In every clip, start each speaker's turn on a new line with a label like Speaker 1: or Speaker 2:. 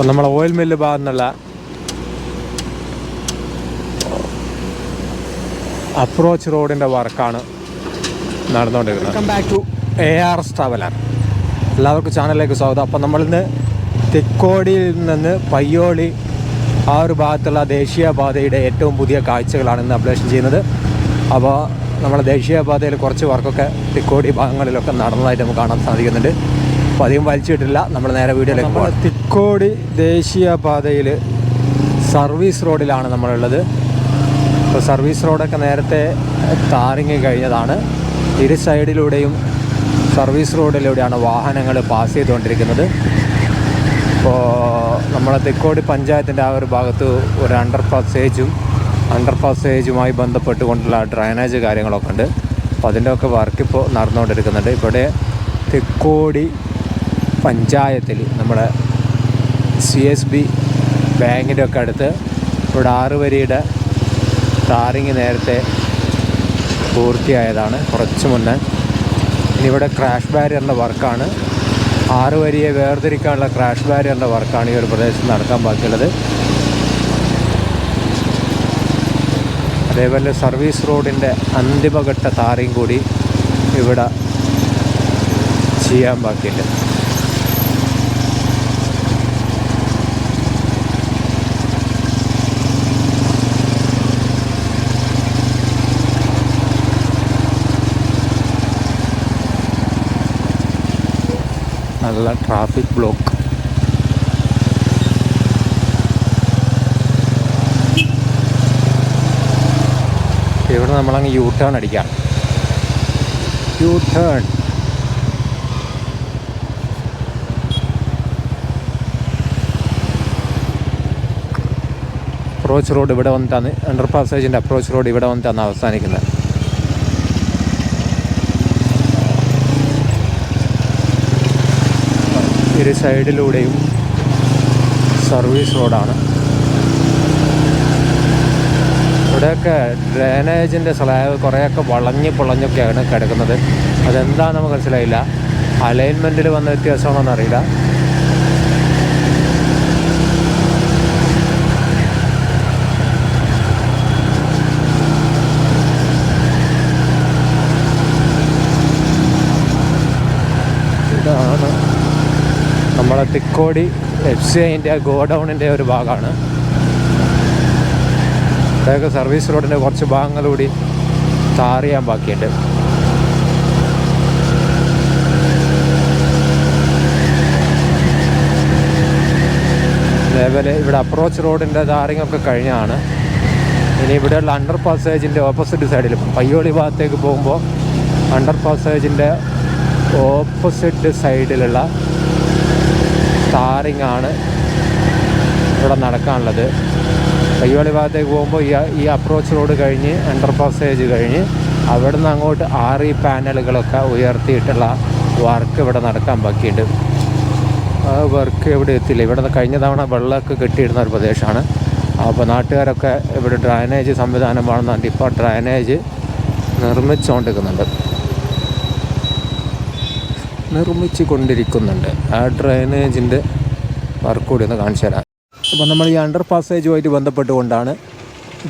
Speaker 1: അപ്പോൾ നമ്മളെ oil mill ഭാഗത്തു നിന്നുള്ള അപ്രോച്ച് റോഡിന്റെ വർക്കാണ് നടന്നുകൊണ്ടിരിക്കുന്നത്. Welcome back to A R S traveller എല്ലാവർക്കും ചാനലിലേക്ക് സ്വാഗതം. അപ്പോൾ നമ്മളിന്ന് തെക്കോടിയിൽ നിന്ന് പയ്യോളി ആ ഒരു ഭാഗത്തുള്ള ദേശീയപാതയുടെ ഏറ്റവും പുതിയ കാഴ്ചകളാണ് ഇന്ന് അപ്ഡേഷൻ ചെയ്യുന്നത്. അപ്പോൾ നമ്മുടെ ദേശീയപാതയിൽ കുറച്ച് വർക്കൊക്കെ തെക്കോടി ഭാഗങ്ങളിലൊക്കെ നടന്നതായിട്ട് നമുക്ക് കാണാൻ സാധിക്കുന്നുണ്ട്. അപ്പോൾ അധികം വലിച്ചിട്ടില്ല. നമ്മൾ നേരെ വീഡിയോയിലേക്ക് നമ്മൾ തിക്കോടി ദേശീയപാതയിൽ സർവീസ് റോഡിലാണ് നമ്മളുള്ളത്. ഇപ്പോൾ സർവീസ് റോഡൊക്കെ നേരത്തെ താറിങ്ങി കഴിഞ്ഞതാണ്. ഇരു സൈഡിലൂടെയും സർവീസ് റോഡിലൂടെയാണ് വാഹനങ്ങൾ പാസ് ചെയ്തുകൊണ്ടിരിക്കുന്നത്. അപ്പോൾ നമ്മളെ തെക്കോടി പഞ്ചായത്തിന്റെ ആ ഒരു ഭാഗത്ത് ഒരു അണ്ടർ പാസേജും അണ്ടർ പാസേജുമായി ബന്ധപ്പെട്ടുകൊണ്ടുള്ള ഡ്രൈനേജ് കാര്യങ്ങളൊക്കെ ഉണ്ട്. അപ്പോൾ അതിന്റെയൊക്കെ വർക്കിപ്പോൾ വർക്ക് ഇപ്പോൾ നടന്നുകൊണ്ടിരിക്കുന്നുണ്ട്. ഇവിടെ തെക്കോടി പഞ്ചായത്തിൽ നമ്മുടെ സി എസ് ബി ബാങ്കിന്റെ ഒക്കെ അടുത്ത് ഇവിടെ ആറ് വരിയുടെ ടാറിങ് നേരത്തെ പൂർത്തിയായതാണ് കുറച്ച് മുന്നേ. ഇനി ഇവിടെ ക്രാഷ് ബാരിയറിന്റെ വർക്കാണ്. ആറ് വരിയെ വേർതിരിക്കാനുള്ള ക്രാഷ് ബാരിയറിന്റെ വർക്കാണ് ഈ ഒരു പ്രദേശത്ത് നടക്കാൻ ബാക്കിയുള്ളത്. അതേപോലെ സർവീസ് റോഡിന്റെ അന്തിമഘട്ട താറിയും കൂടി ഇവിടെ ചെയ്യാൻ ബാക്കിയുണ്ട്. നല്ല ട്രാഫിക് ബ്ലോക്ക് ഇവിടെ നമ്മളങ്ങ് യൂ ടേൺ അടിക്കാം. യൂ ടേൺ അപ്രോച്ച് റോഡ് ഇവിടെ വന്നിട്ടാണ് അണ്ടർ പാസേജിന്റെ അപ്രോച്ച് റോഡ് ഇവിടെ വന്നിട്ടാണ് അവസാനിക്കുന്നത്. ഇരു സൈഡിലൂടെയും സർവീസ് റോഡാണ്. ഇവിടെയൊക്കെ ഡ്രെയിനേജിന്റെ സ്ലാബ് കുറേയൊക്കെ വളഞ്ഞ് പൊളഞ്ഞൊക്കെയാണ് കിടക്കുന്നത്. അതെന്താണെന്ന് മനസ്സിലായില്ല. അലൈൻമെന്റിൽ വന്ന വ്യത്യാസമാണോന്ന് അറിയില്ല ഇതാണ് തിക്കോടി എഫ് സി ഐന്റെ ഗോഡൗണിന്റെ ഒരു ഭാഗമാണ്. അതൊക്കെ സർവീസ് റോഡിന്റെ കുറച്ച് ഭാഗങ്ങൾ കൂടി ചെയ്യാൻ ബാക്കിയുണ്ട്. അതേപോലെ ഇവിടെ അപ്രോച്ച് റോഡിന്റെ താറിങ്ങൊക്കെ കഴിഞ്ഞാണ് ഇനി ഇവിടെയുള്ള അണ്ടർ പാസേജിന്റെ ഓപ്പോസിറ്റ് സൈഡിൽ പയ്യോളി ഭാഗത്തേക്ക് പോകുമ്പോൾ അണ്ടർ പാസേജിന്റെ ഓപ്പോസിറ്റ് സൈഡിലുള്ള ടാറിംഗ് ആണ് ഇവിടെ നടക്കാനുള്ളത്. കയ്യോളി ഭാഗത്തേക്ക് പോകുമ്പോൾ ഈ ഈ അപ്രോച്ച് റോഡ് കഴിഞ്ഞ് അണ്ടർ പാസേജ് കഴിഞ്ഞ് അവിടെ നിന്ന് അങ്ങോട്ട് ആറ് പാനലുകളൊക്കെ ഉയർത്തിയിട്ടുള്ള വർക്ക് ഇവിടെ നടക്കാൻ ബാക്കിയുണ്ട്. ആ വർക്ക് ഇവിടെ എത്തില്ല ഇവിടെ കഴിഞ്ഞ തവണ വെള്ളമൊക്കെ കെട്ടിയിടുന്ന ഒരു പ്രദേശമാണ്. അപ്പോൾ നാട്ടുകാരൊക്കെ ഇവിടെ ഡ്രൈനേജ് സംവിധാനം വേണമെന്നുണ്ട് ഇപ്പോൾ ഡ്രൈനേജ് നിർമ്മിച്ചുകൊണ്ടിരിക്കുന്നുണ്ട്. നിർമ്മിച്ചു കൊണ്ടിരിക്കുന്നുണ്ട് ആ ഡ്രൈനേജിന്റെ വർക്ക് കൂടി ഒന്ന് കാണിച്ചു തരാം. അപ്പോൾ നമ്മൾ ഈ അണ്ടർ പാസേജുമായിട്ട് ബന്ധപ്പെട്ടുകൊണ്ടാണ്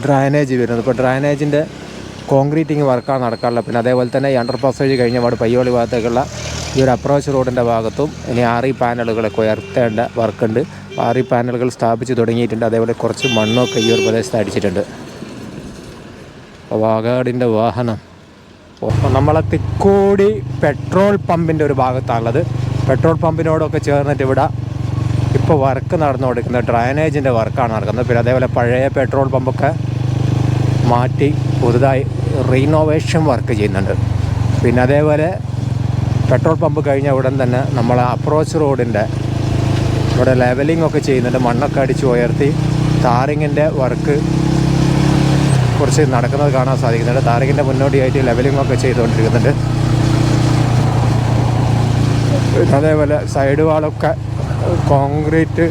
Speaker 1: ഡ്രൈനേജ് വരുന്നത്. ഇപ്പോൾ ഡ്രൈനേജിന്റെ കോൺക്രീറ്റിങ് വർക്കാണ് നടക്കാറുള്ളത്. പിന്നെ അതേപോലെ തന്നെ ഈ അണ്ടർ പാസേജ് കഴിഞ്ഞ പാട് പയ്യോളി ഭാഗത്തേക്കുള്ള ഈ ഒരു അപ്രോച്ച് റോഡിന്റെ ഭാഗത്തും ഇനി ആറി പാനലുകളൊക്കെ ഉയർത്തേണ്ട വർക്കുണ്ട് ആറി പാനലുകൾ സ്ഥാപിച്ച് തുടങ്ങിയിട്ടുണ്ട്. അതേപോലെ കുറച്ച് മണ്ണൊക്കെ ഈ ഒരു പ്രദേശത്ത് അടിച്ചിട്ടുണ്ട്. വാഗാടിന്റെ വാഹനം. നമ്മളെ തിക്കോടി പെട്രോൾ പമ്പിന്റെ ഒരു ഭാഗത്താണുള്ളത്. പെട്രോൾ പമ്പിനോടൊക്കെ ചേർന്നിട്ട് ഇവിടെ ഇപ്പോൾ വർക്ക് നടന്നു കൊടുക്കുന്നത് ഡ്രൈനേജിന്റെ വർക്കാണ് നടക്കുന്നത്. പിന്നെ അതേപോലെ പഴയ പെട്രോൾ പമ്പൊക്കെ മാറ്റി പുതുതായി റീനോവേഷൻ വർക്ക് ചെയ്യുന്നുണ്ട്. പിന്നെ അതേപോലെ പെട്രോൾ പമ്പ് കഴിഞ്ഞ ഉടൻ തന്നെ നമ്മൾ അപ്രോച്ച് റോഡിന്റെ ഇവിടെ ലെവലിംഗ് ഒക്കെ ചെയ്യുന്നുണ്ട്. മണ്ണൊക്കെ അടിച്ച് ഉയർത്തി ടാറിങ്ങിന്റെ വർക്ക് കുറച്ച് നടക്കുന്നത് കാണാൻ സാധിക്കുന്നുണ്ട്. താരകിന്റെ മുന്നോടിയായിട്ട് ലെവലിംഗ് ഒക്കെ ചെയ്തുകൊണ്ടിരിക്കുന്നുണ്ട്. അതേപോലെ സൈഡ് വാളൊക്കെ കോൺക്രീറ്റ്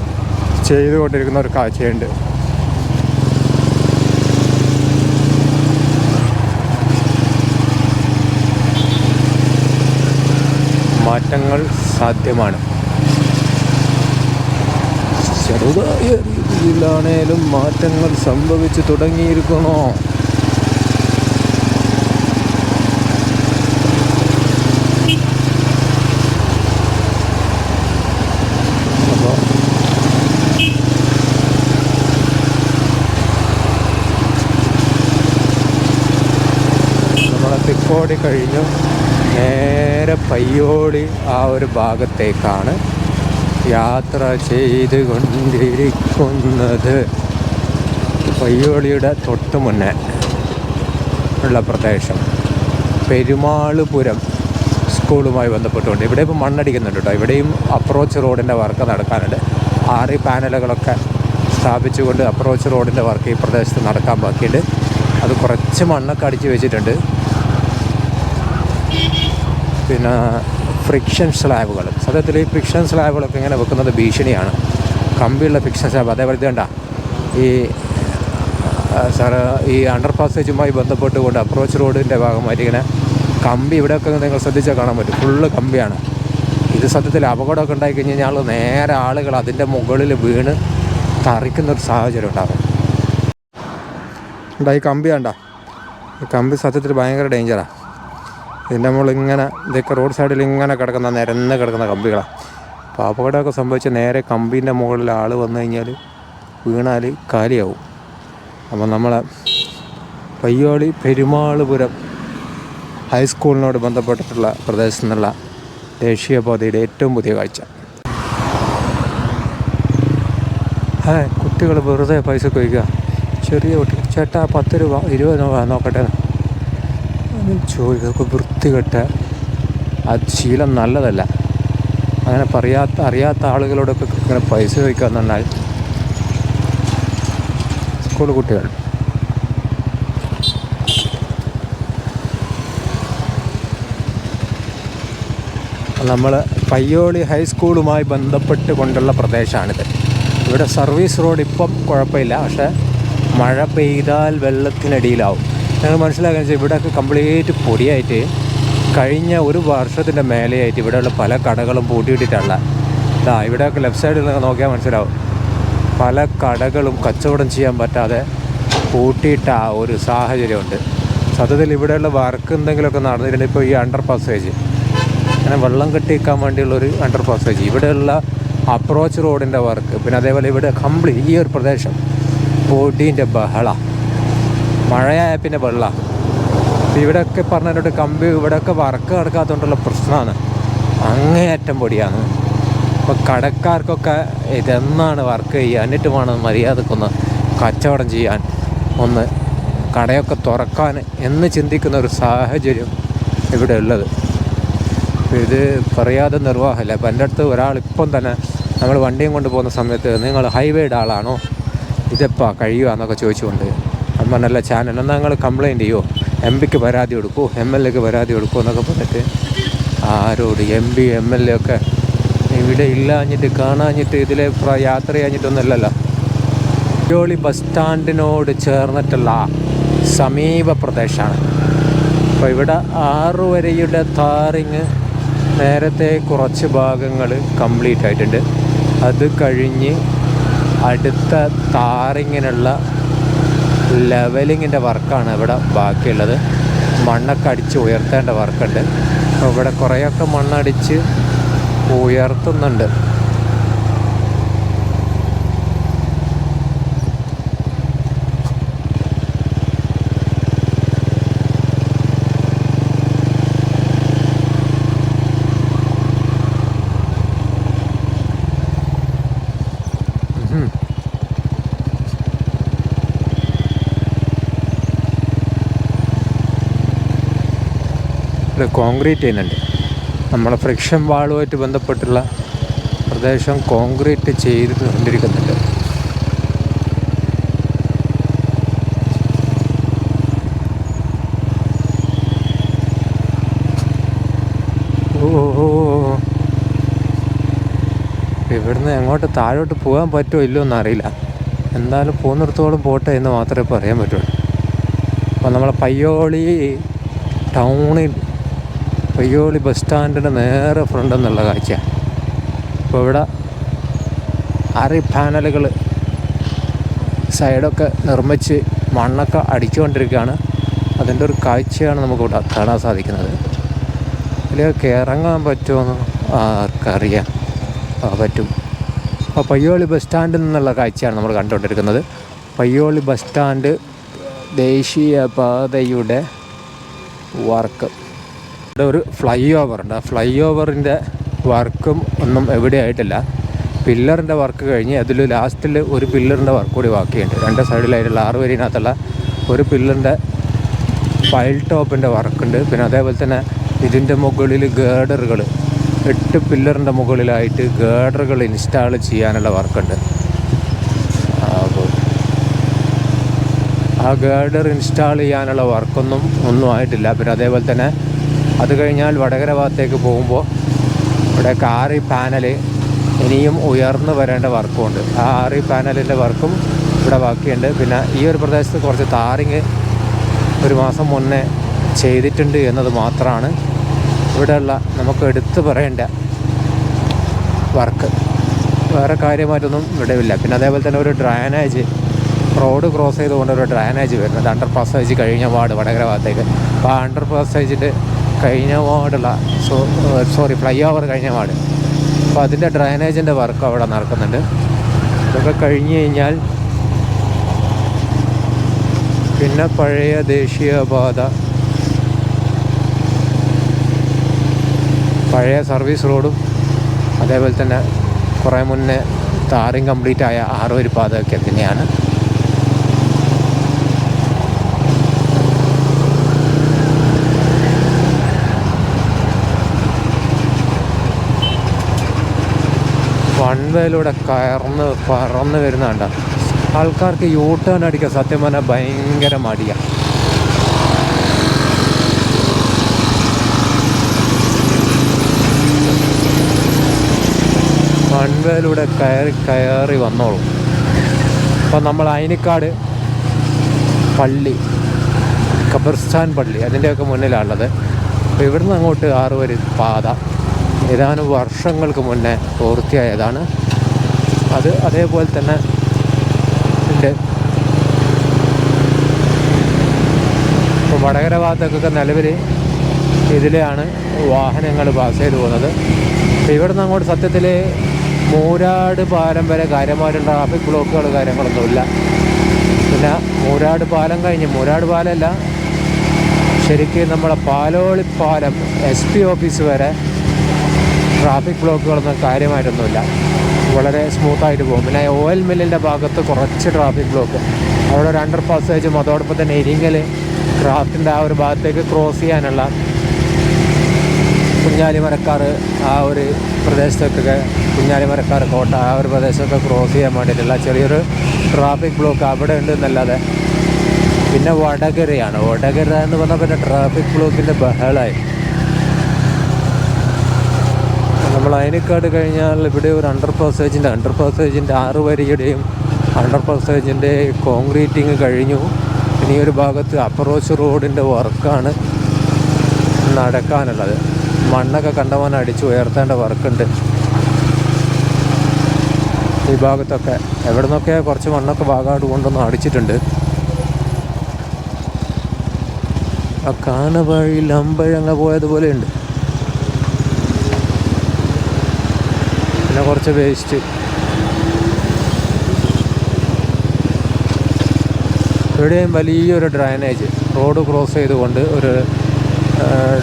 Speaker 1: ചെയ്തുകൊണ്ടിരിക്കുന്ന ഒരു കാഴ്ചയുണ്ട്. മാറ്റങ്ങൾ സാധ്യമാണ്. ചെറുതായ രീതിയിലാണേലും മാറ്റങ്ങൾ സംഭവിച്ചു തുടങ്ങിയിരിക്കണോ? കഴിഞ്ഞു. നേരെ പയ്യോളി ആ ഒരു ഭാഗത്തേക്കാണ്. യാത്ര ചെയ്ത് കൊണ്ടിരിക്കുന്നത് പയ്യോളിയുടെ തൊട്ട് മുന്നേ ഉള്ള പ്രദേശം. പെരുമാളുപുരം സ്കൂളുമായി ബന്ധപ്പെട്ടുകൊണ്ട്. ഇവിടെ ഇപ്പോൾ മണ്ണടിക്കുന്നുണ്ട് കേട്ടോ. ഇവിടെയും അപ്രോച്ച് റോഡിന്റെ വർക്ക് നടക്കാനുണ്ട്. ആറ് പാനലുകളൊക്കെ സ്ഥാപിച്ചുകൊണ്ട് അപ്രോച്ച് റോഡിന്റെ വർക്ക് ഈ പ്രദേശത്ത് നടക്കാൻ ബാക്കിയുണ്ട്. അത് കുറച്ച് മണ്ണൊക്കെ അടിച്ച് വെച്ചിട്ടുണ്ട്. പിന്നെ ഫ്രിക്ഷൻ സ്ലാബുകൾ സത്യത്തിൽ ഈ ഫിക്ഷൻ സ്ലാബുകളൊക്കെ ഇങ്ങനെ വെക്കുന്നത് ഭീഷണിയാണ്. കമ്പിയുള്ള ഫിക്ഷൻ സ്ലാബ് അതേപോലെ കണ്ട ഈ സാറ് ഈ അണ്ടർ പാസേജുമായി ബന്ധപ്പെട്ടുകൊണ്ട് അപ്രോച്ച് റോഡിന്റെ ഭാഗമായിട്ട് ഇങ്ങനെ കമ്പി ഇവിടെയൊക്കെ നിങ്ങൾ ശ്രദ്ധിച്ചാൽ കാണാൻ പറ്റും. ഫുള്ള് കമ്പിയാണ്. ഇത് സത്യത്തിൽ അപകടമൊക്കെ ഉണ്ടായി കഴിഞ്ഞ് കഴിഞ്ഞാൽ നേരെ ആളുകൾ അതിന്റെ മുകളിൽ വീണ് തറിക്കുന്നൊരു സാഹചര്യം ഉണ്ടാകും. ഉണ്ടാ ഈ കമ്പി വേണ്ട ഈ കമ്പി സത്യത്തിൽ ഭയങ്കര ഡേഞ്ചറാണ് ഇതിന്റെ നമ്മൾ ഇങ്ങനെ ഇതൊക്കെ റോഡ് സൈഡിൽ ഇങ്ങനെ കിടക്കുന്ന നിരന്ന് കിടക്കുന്ന കമ്പികളാണ് അപ്പോൾ അപകടമൊക്കെ സംഭവിച്ച് നേരെ കമ്പീന്റെ മുകളിൽ ആൾ വന്നു കഴിഞ്ഞാൽ വീണാൽ കാലിയാവും. അപ്പോൾ നമ്മളെ പയ്യോളി പെരുമാളുപുരം ഹൈസ്കൂളിനോട് ബന്ധപ്പെട്ടിട്ടുള്ള പ്രദേശത്തു നിന്നുള്ള ദേശീയപാതയുടെ ഏറ്റവും പുതിയ കാഴ്ച. കുട്ടികൾ വെറുതെ പൈസ കഴിക്കുക ചെറിയ കുട്ടി ചേട്ടാ പത്ത് രൂപ ഇരുപത് രൂപ നോക്കട്ടെ ചോദിക്കുക വൃത്തികെട്ട ആ ശീലം നല്ലതല്ല. അങ്ങനെ പറയാത്ത അറിയാത്ത ആളുകളോടൊക്കെ ഇങ്ങനെ പൈസ ചോദിക്കുക എന്ന് പറഞ്ഞാൽ സ്കൂൾ കുട്ടികൾ. നമ്മൾ പയ്യോളി ഹൈസ്കൂളുമായി ബന്ധപ്പെട്ട് കൊണ്ടുള്ള പ്രദേശമാണിത്. ഇവിടെ സർവീസ് റോഡ് ഇപ്പം കുഴപ്പമില്ല പക്ഷേ മഴ പെയ്താൽ വെള്ളത്തിനടിയിലാവും. ഞങ്ങൾ മനസ്സിലാക്കുക വെച്ചാൽ ഇവിടെയൊക്കെ കംപ്ലീറ്റ് പൊടിയായിട്ട് കഴിഞ്ഞ ഒരു വർഷത്തിന്റെ മേലെയായിട്ട് ഇവിടെയുള്ള പല കടകളും പൂട്ടിയിട്ടിട്ടുള്ള. ഇതാ ഇവിടെയൊക്കെ ലെഫ്റ്റ് സൈഡിൽ നിന്ന് നോക്കിയാൽ മനസ്സിലാവും. പല കടകളും കച്ചവടം ചെയ്യാൻ പറ്റാതെ പൂട്ടിയിട്ട ഒരു സാഹചര്യമുണ്ട്. സത്യത്തിൽ ഇവിടെയുള്ള വർക്ക് എന്തെങ്കിലുമൊക്കെ നടന്നിട്ടുണ്ട്. ഇപ്പോൾ ഈ അണ്ടർ പാസേജ് അങ്ങനെ വെള്ളം കെട്ടിക്കാൻ വേണ്ടിയുള്ളൊരു അണ്ടർ പാസേജ് ഇവിടെയുള്ള അപ്രോച്ച് റോഡിന്റെ വർക്ക് പിന്നെ അതേപോലെ ഇവിടെ കംപ്ലീറ്റ് ഈ ഒരു പ്രദേശം. പൊടീന്റെ ബഹള. മഴയായ പിന്നെ വെള്ളം. ഇവിടെയൊക്കെ പറഞ്ഞതിനോട് കമ്പി ഇവിടെയൊക്കെ വർക്ക് കിടക്കാത്തതുകൊണ്ടുള്ള പ്രശ്നമാണ്. അങ്ങേയറ്റം പൊടിയാണ്. അപ്പോൾ കടക്കാർക്കൊക്കെ ഇതെന്നാണ് വർക്ക് ചെയ്യുക? എന്നിട്ട് വേണം മര്യാദക്കൊന്ന് കച്ചവടം ചെയ്യാൻ. ഒന്ന് കടയൊക്കെ തുറക്കാൻ എന്ന് ചിന്തിക്കുന്ന ഒരു സാഹചര്യം ഇവിടെ ഉള്ളത്. ഇത് പറയാതെ നിർവാഹമില്ല. അപ്പം എന്റെ അടുത്ത് ഒരാൾ ഇപ്പം തന്നെ നമ്മൾ വണ്ടിയും കൊണ്ട് പോകുന്ന സമയത്ത് നിങ്ങൾ ഹൈവേയുടെ ആളാണോ? ഇതെപ്പാ കഴിയുക എന്നൊക്കെ ചോദിച്ചുകൊണ്ട് അപ്പം നല്ല ചാനൽ എന്നാൽ നിങ്ങൾ കംപ്ലയിന്റ് ചെയ്യുമോ എം പിക്ക് പരാതി കൊടുക്കൂ. എം എൽ എക്ക് പരാതി കൊടുക്കൂ എന്നൊക്കെ പറഞ്ഞിട്ട് ആരോട് M P M L A ഒക്കെ ഇവിടെ ഇല്ലാഞ്ഞിട്ട് കാണാഞ്ഞിട്ട് പ്ര- യാത്ര ചെയ്യാഞ്ഞിട്ടൊന്നുമല്ലല്ലോ. ജോളി ബസ് സ്റ്റാൻഡിനോട് ചേർന്നിട്ടുള്ള സമീപ പ്രദേശമാണ്. അപ്പോൾ ഇവിടെ ആറു വരെയുടെ താറിങ് നേരത്തെ കുറച്ച് ഭാഗങ്ങൾ കംപ്ലീറ്റ് ആയിട്ടുണ്ട്. അത് കഴിഞ്ഞ് അടുത്ത താറിങ്ങിനുള്ള ലെവലിങ്ങിന്റെ വർക്കാണ് ഇവിടെ ബാക്കിയുള്ളത്. മണ്ണൊക്കെ അടിച്ച് ഉയർത്തേണ്ട വർക്കുണ്ട് ഇവിടെ കുറേയൊക്കെ മണ്ണടിച്ച് ഉയർത്തുന്നുണ്ട്. കോൺക്രീറ്റ് ചെയ്യുന്നുണ്ട്. നമ്മളെ ഫ്രിക്ഷൻ വാളുമായിട്ട് ബന്ധപ്പെട്ടുള്ള പ്രദേശം കോൺക്രീറ്റ് ചെയ്ത് കൊണ്ടിരിക്കുന്നുണ്ട് ഓ ഓ, ഓ, ഓ. ഇവിടുന്ന് എങ്ങോട്ട് താഴോട്ട് പോകാൻ പറ്റുമോ ഇല്ലോ എന്നറിയില്ല. എന്തായാലും പോകുന്നിടത്തോളം പോട്ടെ എന്ന് മാത്രമേ പറയാൻ പറ്റുള്ളൂ. അപ്പോൾ നമ്മളെ പയ്യോളി ടൗണിൽ പയ്യോളി ബസ് സ്റ്റാൻഡിന്റെ നേരെ ഫ്രണ്ട് എന്നുള്ള കാഴ്ച അപ്പോൾ ഇവിടെ അറി പാനലുകൾ സൈഡൊക്കെ നിർമ്മിച്ച് മണ്ണൊക്കെ അടിച്ചുകൊണ്ടിരിക്കുകയാണ്. അതിന്റെ ഒരു കാഴ്ചയാണ് നമുക്കിവിടെ കാണാൻ സാധിക്കുന്നത്. ഇതിലേക്ക് ഇറങ്ങാൻ പറ്റുമെന്ന് ആർക്കറിയാം. പറ്റും. അപ്പോൾ പയ്യോളി ബസ് സ്റ്റാൻഡിൽ നിന്നുള്ള കാഴ്ചയാണ് നമ്മൾ കണ്ടുകൊണ്ടിരിക്കുന്നത്. പയ്യോളി ബസ് സ്റ്റാൻഡ് ദേശീയ പാതയുടെ വർക്ക്. ഇവിടെ ഒരു ഫ്ലൈ ഓവർ ഉണ്ട്. ആ ഫ്ലൈ ഓവറിന്റെ വർക്കും ഒന്നും എവിടെ ആയിട്ടില്ല. പില്ലറിന്റെ വർക്ക് കഴിഞ്ഞ് അതിൽ ലാസ്റ്റിൽ ഒരു പില്ലറിന്റെ വർക്ക് കൂടി ബാക്കിയുണ്ട്. രണ്ട് സൈഡിലായിട്ടുള്ള ആറ് വരിനകത്തുള്ള ഒരു പില്ലറിന്റെ ഫയൽ ടോപ്പിന്റെ വർക്കുണ്ട് പിന്നെ അതേപോലെ തന്നെ ഇതിന്റെ മുകളിൽ ഗേഡറുകൾ എട്ട് പില്ലറിന്റെ മുകളിലായിട്ട് ഗേഡറുകൾ ഇൻസ്റ്റാൾ ചെയ്യാനുള്ള വർക്കുണ്ട് ആ ഗേഡർ ഇൻസ്റ്റാൾ ചെയ്യാനുള്ള വർക്കൊന്നും ഒന്നും ആയിട്ടില്ല. പിന്നെ അതേപോലെ തന്നെ അത് കഴിഞ്ഞാൽ വടകര ഭാഗത്തേക്ക് പോകുമ്പോൾ ഇവിടെ കാറി പാനൽ ഇനിയും ഉയർന്നു വരേണ്ട വർക്കുമുണ്ട് ആ ആറി പാനലിന്റെ വർക്കും ഇവിടെ ബാക്കിയുണ്ട്. പിന്നെ ഈ ഒരു പ്രദേശത്ത് കുറച്ച് താറിങ് ഒരു മാസം മുന്നേ ചെയ്തിട്ടുണ്ട് എന്നത് മാത്രമാണ് ഇവിടെയുള്ള നമുക്ക് എടുത്തു പറയേണ്ട വർക്ക്. വേറെ കാര്യമായിട്ടൊന്നും ഇവിടെ ഇല്ല. പിന്നെ അതേപോലെ തന്നെ ഒരു ഡ്രൈനേജ് റോഡ് ക്രോസ് ചെയ്തുകൊണ്ട് ഒരു ഡ്രൈനേജ് വരുന്നത് അണ്ടർ പാസേജ് കഴിഞ്ഞ വാർഡ് വടകര ഭാഗത്തേക്ക്. അപ്പോൾ ആ അണ്ടർ പാസേജിന്റെ കഴിഞ്ഞ വാർഡുള്ള സോറി ഫ്ലൈ ഓവർ കഴിഞ്ഞ വാർഡ്. അപ്പോൾ അതിന്റെ ഡ്രൈനേജിന്റെ വർക്ക് അവിടെ നടക്കുന്നുണ്ട്. അതൊക്കെ കഴിഞ്ഞ് കഴിഞ്ഞാൽ പിന്നെ പഴയ ദേശീയപാത പഴയ സർവീസ് റോഡും അതേപോലെ തന്നെ കുറേ മുന്നേ താറിങ് കംപ്ലീറ്റ് ആയ ആറൊരു പാതയൊക്കെ തന്നെയാണ്. വൺ വേയിലൂടെ കയർന്ന് പറന്ന് വരുന്നുണ്ട ആൾക്കാർക്ക് യൂ ടേൺ അടിക്കാൻ സത്യം പറഞ്ഞാൽ ഭയങ്കര മടിയാണ് റൺവേയിലൂടെ കയറി കയറി വന്നോളൂ. അപ്പം നമ്മൾ അയനിക്കാട് പള്ളി ഖബർസ്ഥാൻ പള്ളി അതിന്റെയൊക്കെ മുന്നിലാണുള്ളത്. അപ്പോൾ ഇവിടുന്ന് അങ്ങോട്ട് ആറ് വരി പാത. ഏതാനും വർഷങ്ങൾക്ക് മുന്നേ പൂർത്തിയായതാണ്. അത് അതേപോലെ തന്നെ ഉണ്ട് ഇപ്പോൾ വടകര ഭാഗത്തേക്കൊക്കെ നിലവിൽ ഇതിലെയാണ് വാഹനങ്ങൾ പാസ് ചെയ്ത് പോകുന്നത്. അപ്പോൾ നിന്ന് അങ്ങോട്ട് സത്യത്തിൽ മൂരാട് പാലം വരെ കാര്യമായിട്ട് ട്രാഫിക് ബ്ലോക്കുകൾ കാര്യങ്ങളൊന്നുമില്ല പിന്നെ മൂരാട് പാലം കഴിഞ്ഞ് മൂരാട് പാലമല്ല ശരിക്കും നമ്മളെ പാലോളി പാലം എസ് പി ഓഫീസ് വരെ ട്രാഫിക് ബ്ലോക്കുകളൊന്നും കാര്യമായിട്ടൊന്നുമില്ല. വളരെ സ്മൂത്തായിട്ട് പോകും. പിന്നെ ഓയിൽ മില്ലിന്റെ ഭാഗത്ത് കുറച്ച് ട്രാഫിക് ബ്ലോക്ക്. അവിടെ ഒരു അണ്ടർ പാസേജും അതോടൊപ്പം തന്നെ ഇരിങ്ങൽ ക്രാഫ്റ്റിന്റെ ആ ഒരു ഭാഗത്തേക്ക് ക്രോസ് ചെയ്യാനുള്ള കുഞ്ഞാലിമരക്കാർ ആ ഒരു പ്രദേശത്തൊക്കെ കുഞ്ഞാലിമരക്കാർ കോട്ട ആ ഒരു പ്രദേശമൊക്കെ ക്രോസ് ചെയ്യാൻ വേണ്ടിയിട്ടുള്ള ചെറിയൊരു ട്രാഫിക് ബ്ലോക്ക് അവിടെ ഉണ്ട് എന്നല്ലാതെ. പിന്നെ വടകരയാണ്. വടകര എന്ന് പറഞ്ഞാൽ പിന്നെ ട്രാഫിക് ബ്ലോക്കിന്റെ ബഹളായി നമ്മൾ അയനിക്കാട് കഴിഞ്ഞാൽ ഇവിടെ ഒരു അണ്ടർ പാസേജിന്റെ അണ്ടർ പാസേജിന്റെ ആറ് വരിയുടെയും അണ്ടർ പാസേജിന്റെ കോൺക്രീറ്റിങ് കഴിഞ്ഞു. ഇനി ഒരു ഭാഗത്ത് അപ്രോച്ച് റോഡിന്റെ വർക്കാണ് നടക്കാനുള്ളത്. മണ്ണൊക്കെ കണ്ടമാനം അടിച്ചു ഉയർത്തേണ്ട വർക്കുണ്ട്. ഈ ഭാഗത്തൊക്കെ എവിടെ നിന്നൊക്കെ കുറച്ച് മണ്ണൊക്കെ ഭാഗമായിട്ട് കൊണ്ടൊന്ന് അടിച്ചിട്ടുണ്ട്. ആ കാന വഴിയിൽ അമ്പഴങ്ങ പോയതുപോലെ ഉണ്ട് പിന്നെ കുറച്ച് വേസ്റ്റ്. ഇവിടെയും വലിയൊരു ഡ്രൈനേജ് റോഡ് ക്രോസ് ചെയ്തുകൊണ്ട് ഒരു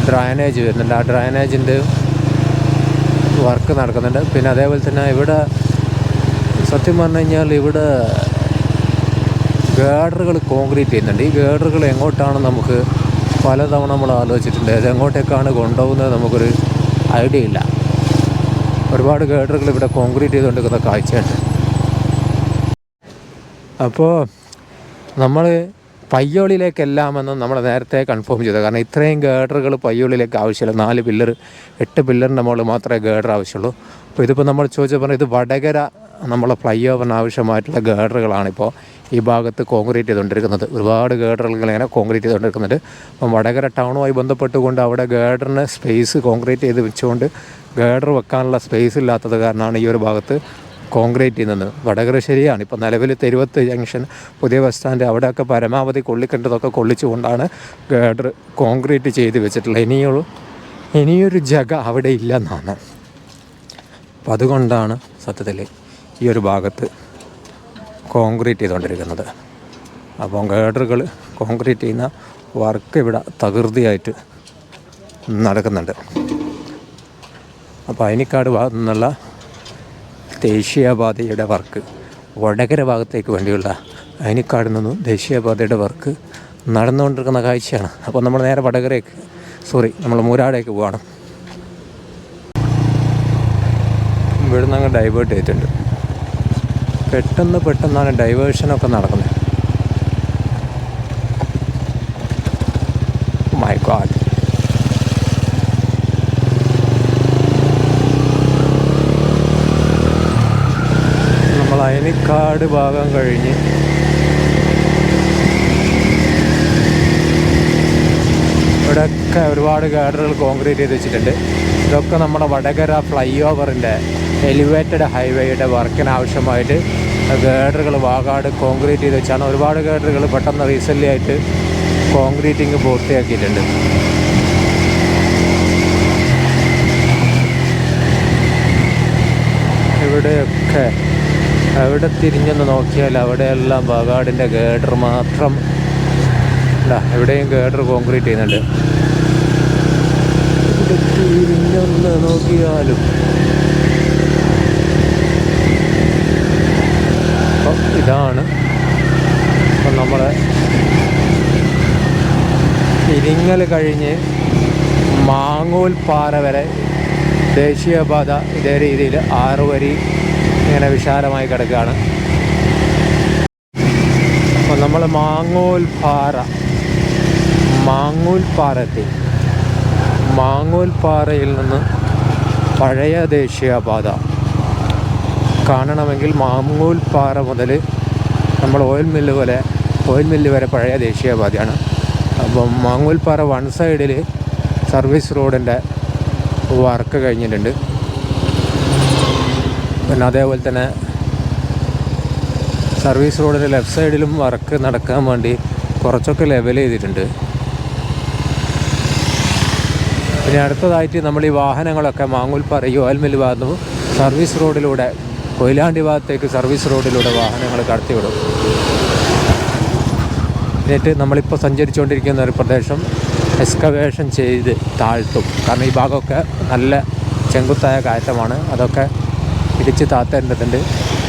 Speaker 1: ഡ്രൈനേജ് വരുന്നുണ്ട്. ആ ഡ്രൈനേജിന്റെ വർക്ക് നടക്കുന്നുണ്ട്. പിന്നെ അതേപോലെ തന്നെ ഇവിടെ സത്യം പറഞ്ഞു കഴിഞ്ഞാൽ ഇവിടെ ഗേഡറുകൾ കോൺക്രീറ്റ് ചെയ്യുന്നുണ്ട്. ഈ ഗേഡറുകൾ എങ്ങോട്ടാണ് നമുക്ക് പലതവണ നമ്മൾ ആലോചിച്ചിട്ടുണ്ട്. അത് എങ്ങോട്ടേക്കാണ് കൊണ്ടുപോകുന്നത് നമുക്കൊരു ഐഡിയ ഇല്ല. ഒരുപാട് ഗേഡറുകൾ ഇവിടെ കോൺക്രീറ്റ് ചെയ്തുകൊണ്ടിരിക്കുന്ന കാഴ്ചയുണ്ട് അപ്പോൾ നമ്മൾ പയ്യോളിലേക്കെല്ലാമെന്ന് നമ്മൾ നേരത്തെ കൺഫേം ചെയ്തു. കാരണം ഇത്രയും ഗേഡറുകൾ പയ്യോളിലേക്ക് ആവശ്യമില്ല. നാല് പില്ലർ എട്ട് പില്ലറിന്റെ മുകളിൽ മാത്രമേ ഗേഡർ ആവശ്യമുള്ളൂ. അപ്പോൾ ഇതിപ്പോൾ നമ്മൾ ചോദിച്ചപ്പോൾ ഇത് വടകര നമ്മളെ ഫ്ലൈ ഓവറിന് ആവശ്യമായിട്ടുള്ള ഗേഡറുകളാണിപ്പോൾ ഈ ഭാഗത്ത് കോൺക്രീറ്റ് ചെയ്തുകൊണ്ടിരിക്കുന്നത്. ഒരുപാട് ഗേഡറുകൾ ഇങ്ങനെ കോൺക്രീറ്റ് ചെയ്തുകൊണ്ടിരിക്കുന്നുണ്ട്. അപ്പം വടകര ടൗണുമായി ബന്ധപ്പെട്ടുകൊണ്ട് അവിടെ ഗേഡറിന് സ്പേസ് കോൺക്രീറ്റ് ചെയ്ത് വെച്ചുകൊണ്ട് ഗേഡർ വെക്കാനുള്ള സ്പേസ് ഇല്ലാത്തത് കാരണമാണ് ഈ ഒരു ഭാഗത്ത് കോൺക്രീറ്റ് ചെയ്യുന്നത്. വടകര ശരിയാണ്. ഇപ്പോൾ നിലവിൽ തെരുവത്ത് ജംഗ്ഷൻ പുതിയ ബസ് സ്റ്റാൻഡ് അവിടെയൊക്കെ പരമാവധി കൊള്ളിക്കേണ്ടതൊക്കെ കൊള്ളിച്ചുകൊണ്ടാണ് ഗേഡർ കോൺക്രീറ്റ് ചെയ്ത് വെച്ചിട്ടുള്ളത്. ഇനിയൊരു ഇനിയൊരു ജഗ അവിടെ ഇല്ലെന്നാണ്. അപ്പം അതുകൊണ്ടാണ് സത്യത്തിൽ ഈ ഒരു ഭാഗത്ത് കോൺക്രീറ്റ് ചെയ്തുകൊണ്ടിരിക്കുന്നത്. അപ്പം ഗേഡറുകൾ കോൺക്രീറ്റ് ചെയ്യുന്ന വർക്ക് ഇവിടെ തകൃതിയായിട്ട് നടക്കുന്നുണ്ട്. അപ്പോൾ അയനിക്കാട് ഭാഗത്തു നിന്നുള്ള ദേശീയപാതയുടെ വർക്ക് വടകര ഭാഗത്തേക്ക് വേണ്ടിയുള്ള അയനിക്കാട് നിന്നും ദേശീയപാതയുടെ വർക്ക് നടന്നുകൊണ്ടിരിക്കുന്ന കാഴ്ചയാണ്. അപ്പോൾ നമ്മൾ നേരെ വടകരയ്ക്ക് സോറി നമ്മൾ മൂരാടേക്ക് പോവാണ്. ഇവിടുന്ന് അങ്ങ് ഡൈവേർട്ട് ചെയ്തിട്ടുണ്ട്. പെട്ടെന്ന് പെട്ടെന്നാണ് ഡൈവേർഷനൊക്കെ നടക്കുന്നത്. മൈ ഗോഡ് നമ്മൾ അയനിക്കാട് ഭാഗം കഴിഞ്ഞ് ഇവിടെയൊക്കെ ഒരുപാട് ഗാർഡറുകൾ കോൺക്രീറ്റ് ചെയ്ത് വെച്ചിട്ടുണ്ട്. ഇതൊക്കെ നമ്മുടെ വടകര ഫ്ലൈ ഓവറിന്റെ എലിവേറ്റഡ് ഹൈവേയുടെ വർക്കിന് ആവശ്യമായിട്ട് ഗേഡറുകൾ വാകാട് കോൺക്രീറ്റ് ചെയ്ത് വെച്ചാണ് ഒരുപാട് ഗേഡറുകൾ പെട്ടെന്ന് റീസെന്റ് ആയിട്ട് കോൺക്രീറ്റിങ് പൂർത്തിയാക്കിയിട്ടുണ്ട്. ഇവിടെയൊക്കെ എവിടെ തിരിഞ്ഞൊന്ന് നോക്കിയാൽ അവിടെയെല്ലാം വാകാടിന്റെ ഗേഡർ മാത്രം. അല്ല എവിടെയും ഗേഡർ കോൺക്രീറ്റ് ചെയ്യുന്നുണ്ട്. നോക്കിയാലും അപ്പം ഇതാണ്. ഇപ്പം നമ്മൾ ഇരിങ്ങൽ കഴിഞ്ഞ് മാങ്ങൂൽ പാറ വരെ ദേശീയപാത ഇതേ രീതിയിൽ ആറ് വരി ഇങ്ങനെ വിശാലമായി കിടക്കുകയാണ്. അപ്പം നമ്മൾ മാങ്ങൂൽ പാറ മാങ്ങൂൽ പാറ എത്തി മാങ്ങൂൽ പാറയിൽ നിന്ന് പഴയ ദേശീയപാത കാണണമെങ്കിൽ മാങ്ങൂൽ പാറ മുതൽ നമ്മൾ ഓയിൽ മില്ല് പോലെ ഓയിൽ മില്ല് വരെ പഴയ ദേശീയപാതയാണ്. അപ്പം മാങ്ങൂൽപ്പാറ വൺ സൈഡിൽ സർവീസ് റോഡിന്റെ വർക്ക് കഴിഞ്ഞിട്ടുണ്ട്. പിന്നെ അതേപോലെ തന്നെ സർവീസ് റോഡിന്റെ ലെഫ്റ്റ് സൈഡിലും വർക്ക് നടക്കാൻ വേണ്ടി കുറച്ചൊക്കെ ലെവൽ ചെയ്തിട്ടുണ്ട്. പിന്നെ അടുത്തതായിട്ട് നമ്മൾ ഈ വാഹനങ്ങളൊക്കെ മാങ്ങൂൽപ്പാറ ഈ ഓയിൽ മില്ല് ഭാഗത്തുനിന്ന് സർവീസ് റോഡിലൂടെ കൊയിലാണ്ടി ഭാഗത്തേക്ക് സർവീസ് റോഡിലൂടെ വാഹനങ്ങൾ കടത്തിവിടും. എന്നിട്ട് നമ്മളിപ്പോൾ സഞ്ചരിച്ചുകൊണ്ടിരിക്കുന്ന ഒരു പ്രദേശം എക്സ്കവേഷൻ ചെയ്ത് താഴ്ത്തും. കാരണം ഈ ഭാഗമൊക്കെ നല്ല ചെങ്കുത്തായ കയറ്റമാണ്. അതൊക്കെ ഇടിച്ച് താത്തേണ്ടതുണ്ട്.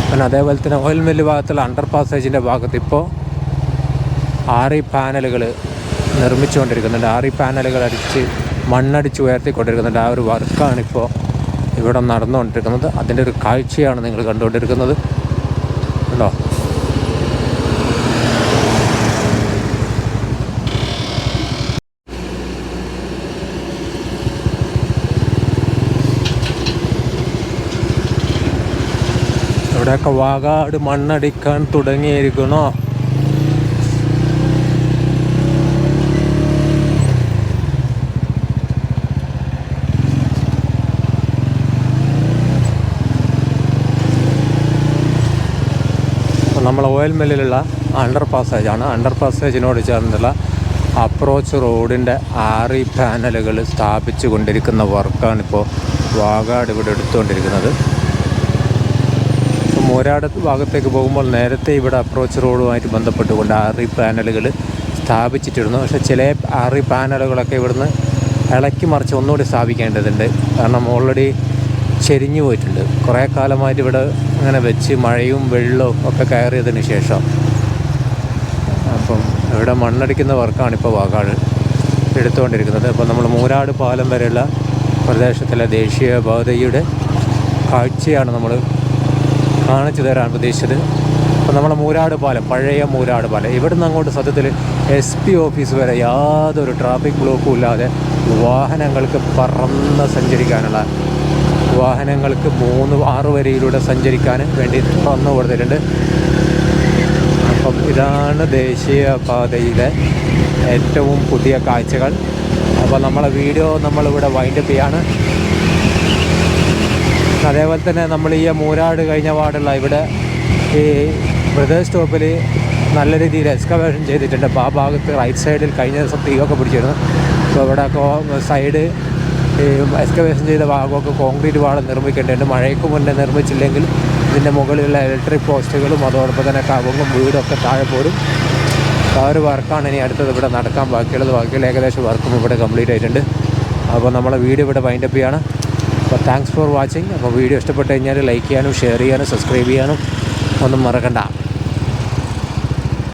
Speaker 1: പിന്നെ അതേപോലെ തന്നെ ഓയിൽ മില്ല് ഭാഗത്തുള്ള അണ്ടർ പാസേജിന്റെ ഭാഗത്ത് ഇപ്പോൾ ആറി പാനലുകൾ നിർമ്മിച്ചുകൊണ്ടിരിക്കുന്നുണ്ട്. ആറി പാനലുകൾ അടിച്ച് മണ്ണടിച്ച് ഉയർത്തിക്കൊണ്ടിരിക്കുന്നുണ്ട്. ആ ഒരു വർക്കാണിപ്പോൾ ഇവിടെ നടന്നുകൊണ്ടിരിക്കുന്നത്. അതിന്റെ ഒരു കാഴ്ചയാണ് നിങ്ങൾ കണ്ടുകൊണ്ടിരിക്കുന്നത്. ഉണ്ടോ ഇവിടെയൊക്കെ വാകാട് മണ്ണടിക്കാൻ തുടങ്ങിയിരിക്കണോ നമ്മൾ ഓയിൽ മില്ലിലുള്ള അണ്ടർ പാസേജാണ് അണ്ടർ പാസേജിനോട് ചേർന്നുള്ള അപ്രോച്ച് റോഡിന്റെ ആറി പാനലുകൾ സ്ഥാപിച്ചു കൊണ്ടിരിക്കുന്ന വർക്കാണിപ്പോൾ വാഗാട് ഇവിടെ എടുത്തുകൊണ്ടിരിക്കുന്നത്. ഇപ്പോൾ മൂരാട് ഭാഗത്തേക്ക് പോകുമ്പോൾ നേരത്തെ ഇവിടെ അപ്രോച്ച് റോഡുമായിട്ട് ബന്ധപ്പെട്ടുകൊണ്ട് ആറി പാനലുകൾ സ്ഥാപിച്ചിട്ടിരുന്നു. പക്ഷേ ചില ആറി പാനലുകളൊക്കെ ഇവിടുന്ന് ഇളക്കി മറിച്ച് ഒന്നുകൂടി സ്ഥാപിക്കേണ്ടതുണ്ട്. കാരണം ഓൾറെഡി ചെരിഞ്ഞു പോയിട്ടുണ്ട്. കുറേ കാലമായിട്ട് ഇവിടെ അങ്ങനെ വെച്ച് മഴയും വെള്ളവും ഒക്കെ കയറിയതിന് ശേഷം അപ്പം ഇവിടെ മണ്ണടിക്കുന്ന വർക്കാണ് ഇപ്പോൾ വാക്കാട് എടുത്തുകൊണ്ടിരിക്കുന്നത്. അപ്പോൾ നമ്മൾ മൂരാട് പാലം വരെയുള്ള പ്രദേശത്തിലെ ദേശീയ പാതയുടെ കാഴ്ചയാണ് നമ്മൾ കാണിച്ചു തരാൻ ഉദ്ദേശിച്ചത്. അപ്പോൾ നമ്മളെ മൂരാട് പാലം പഴയ മൂരാട് പാലം. ഇവിടുന്ന് അങ്ങോട്ട് സത്യത്തിൽ എസ് പി ഓഫീസ് വരെ യാതൊരു ട്രാഫിക് ബ്ലോക്കും ഇല്ലാതെ വാഹനങ്ങൾക്ക് പറന്ന് സഞ്ചരിക്കാനുള്ള വാഹനങ്ങൾക്ക് മൂന്ന് ആറ് വരിയിലൂടെ സഞ്ചരിക്കാൻ വേണ്ടി തുറന്നു കൊടുത്തിട്ടുണ്ട്. അപ്പം ഇതാണ് ദേശീയപാതയിലെ ഏറ്റവും പുതിയ കാഴ്ചകൾ. അപ്പോൾ നമ്മളെ വീഡിയോ നമ്മളിവിടെ വൈൻഡപ്പ് ചെയ്യാണ്. അതേപോലെ തന്നെ നമ്മൾ ഈ മൂരാട് കഴിഞ്ഞ പാടുള്ള ഇവിടെ ഈ ബ്രദേഴ്സ് സ്റ്റോപ്പിൽ നല്ല രീതിയിൽ എക്സ്കവേഷൻ ചെയ്തിട്ടുണ്ട്. അപ്പോൾ ആ ഭാഗത്ത് റൈറ്റ് സൈഡിൽ കഴിഞ്ഞ ദിവസം തീയൊക്കെ പിടിച്ചിരുന്നു. അപ്പോൾ ഇവിടെ സൈഡ് എക്സ്കവേഷൻ ചെയ്ത ഭാഗമൊക്കെ കോൺക്രീറ്റ് പാടം നിർമ്മിക്കേണ്ടതുണ്ട് മഴയ്ക്ക് മുന്നേ നിർമ്മിച്ചില്ലെങ്കിൽ ഇതിന്റെ മുകളിലുള്ള ഇലക്ട്രിക് പോസ്റ്റുകളും അതോടൊപ്പം തന്നെ കവുങ്ങും വീടൊക്കെ താഴെ പോരും. ആ ഒരു വർക്കാണ് ഇനി അടുത്തത് ഇവിടെ നടക്കാൻ ബാക്കിയുള്ളത്. ബാക്കിയുള്ള ഏകദേശം വർക്കും ഇവിടെ കംപ്ലീറ്റ് ആയിട്ടുണ്ട്. അപ്പോൾ നമ്മളെ വീഡിയോ ഇവിടെ വൈൻഡപ്പ് ചെയ്യാണ്. അപ്പോൾ താങ്ക്സ് ഫോർ വാച്ചിങ് അപ്പോൾ വീഡിയോ ഇഷ്ടപ്പെട്ട് കഴിഞ്ഞാൽ ലൈക്ക് ചെയ്യാനും ഷെയർ ചെയ്യാനും സബ്സ്ക്രൈബ് ചെയ്യാനും ഒന്നും മറക്കണ്ട.